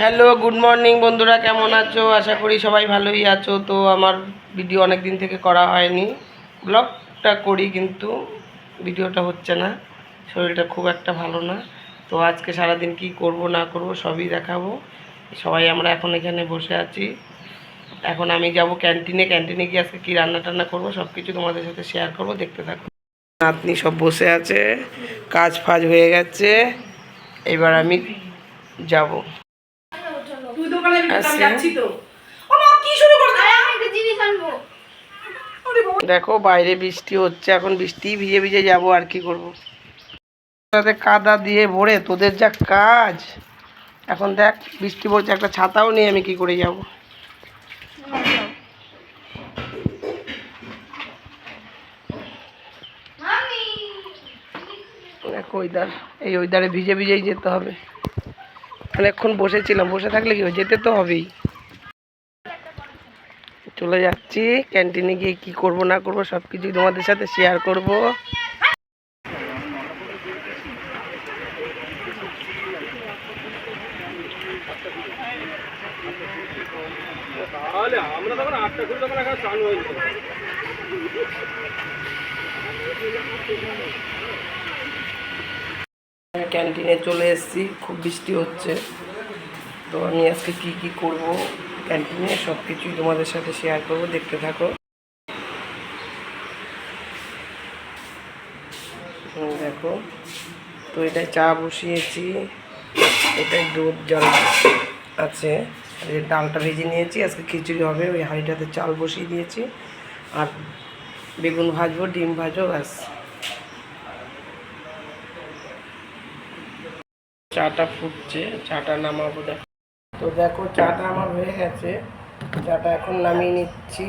Hello, good morning বন্ধুরা, কেমন আছো? আশা করি সবাই ভালোই আছো। তো আমার ভিডিও অনেক দিন থেকে করা হয়নি। ব্লগটা করি, কিন্তু ভিডিওটা হচ্ছে না। শরীরটা খুব একটা ভালো না। তো আজকে সারাদিন কি করব, না করব, সবই দেখাবো। সবাই আমরা এখন এখানে বসে আছি। এখন আমি যাব ক্যান্টিনে। ক্যান্টিনে গিয়ে আজকে কী রান্না টান্না করব সব কিছু তোমাদের সাথে শেয়ার করব। দেখতে থাকো। নাতনি সব বসে আছে। কাজ ফাজ হয়ে গেছে। এবার আমি যাব। তুই দোকানে আমি আসছি। যাচ্ছি তো। ও মা কি শুরু করে আরে আমি একটা জিনিস আনব। দেখো বাইরে বৃষ্টি হচ্ছে এখন বৃষ্টি ভিজে ভিজে যাব আর কি করব? তাতে কাদা দিয়ে ভরে তোদের যা কাজ। এখন দেখ বৃষ্টি পড়ছে একটা ছাতাও নিয়ে আমি কি করে যাব? দেখো ওইদার এই ওইদারে ভিজে ভিজেই যেতে হবে। অনেকক্ষণ বসেছিলাম, বসে থাকলে কি? যেতে তো হবেই। চলে যাচ্ছি, ক্যান্টিনে গিয়ে কি করব, না করব সব কিছুই তোমাদের সাথে শেয়ার করব। ক্যান্টিনে চলে এসেছি, খুব বৃষ্টি হচ্ছে। তো আমি আজকে কি কি করব ক্যান্টিনে সব কিছুই তোমাদের সাথে শেয়ার করব, দেখতে থাকো। দেখো, তো এটা চা বসিয়েছি এটাই দুধ জল আছে ডালটা ভেজে নিয়েছি। আজকে খিচুড়ি হবে, ওই হাঁড়িটাতে চাল বসিয়ে দিয়েছি, আর বেগুন ভাজবো, ডিম ভাজবো, ব্যাস। চাটা ফুটছে, চাটা নামাবো দেখো। তো দেখো, চাটা আমার হয়ে গেছে। চাটা এখন নামিয়ে নিচ্ছি।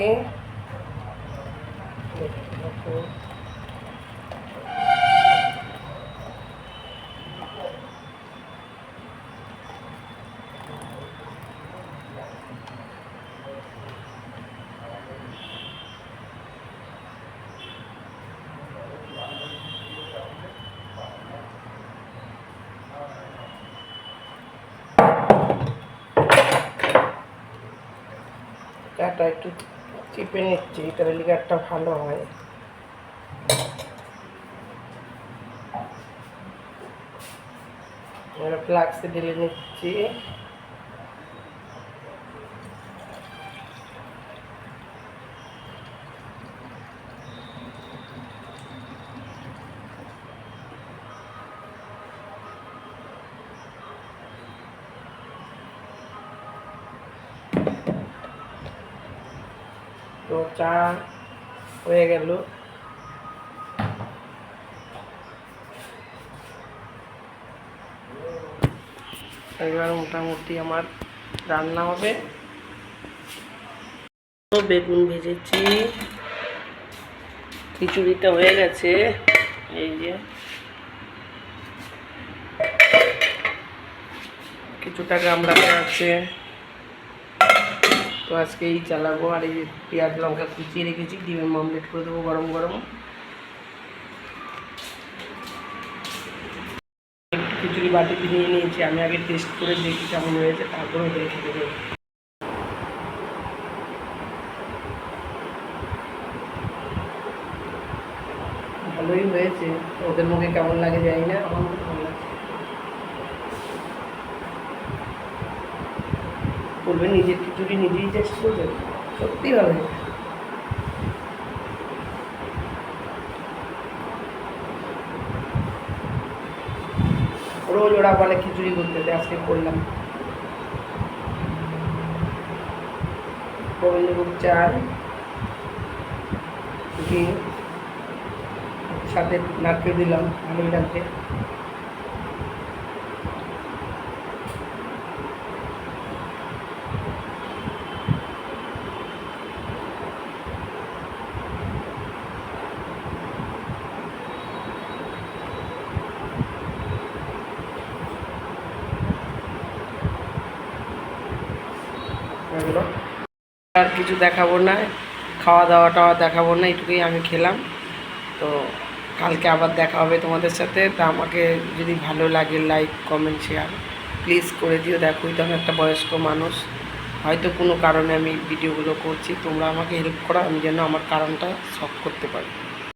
দেখো। একটু চিপে নিচ্ছি তাহলে লিগারটা ভালো হয় ফ্লাক্সে ঢেলে নিচ্ছি তো চা হয়ে গেল। এবার মোটামুটি আমার রান্না হবে। বেগুন ভেজেছি। খিচুড়িটা হয়ে গেছে। এই যে। কিছুটা গামড়া আছে। তো আজকে এই চালাবো আর এই পেঁয়াজ লঙ্কা কুচিয়ে রেখেছি, ডিমের মামলেট করে দেবো গরম গরম। খিচুড়ি বাটিতে নিয়ে নিয়েছি, আমি আগে টেস্ট করে দেখি কেমন হয়েছে, তারপরে খেতে দেবো। ভালোই হয়েছে, ওদের মুখে কেমন লাগে জানি না, আমার ভালো লাগছে বলবে নিজের খিচুড়ি নিজেই টেস্ট করবে। সত্যি ভালো রোজ ওরা বলে খিচুড়ি করতে আজকে করলাম। গোবিন্দভোগ চাল, ঘি, সাথে নারকেল দিলাম ভালোই লাগছে এগুলো আর কিছু দেখাবো না, খাওয়া দাওয়া টাওয়া দেখাবো না এটুকুই আমি খেলাম। তো কালকে আবার দেখা হবে তোমাদের সাথে। তা আমাকে যদি ভালো লাগে লাইক কমেন্ট শেয়ার প্লিজ করে দিও। দেখোই তো আমি একটা বয়স্ক মানুষ। হয়তো কোনো কারণে আমি ভিডিওগুলো করছি। তোমরা আমাকে হেল্প করো, আমি যেন আমার কারণটা সলভ করতে পারি।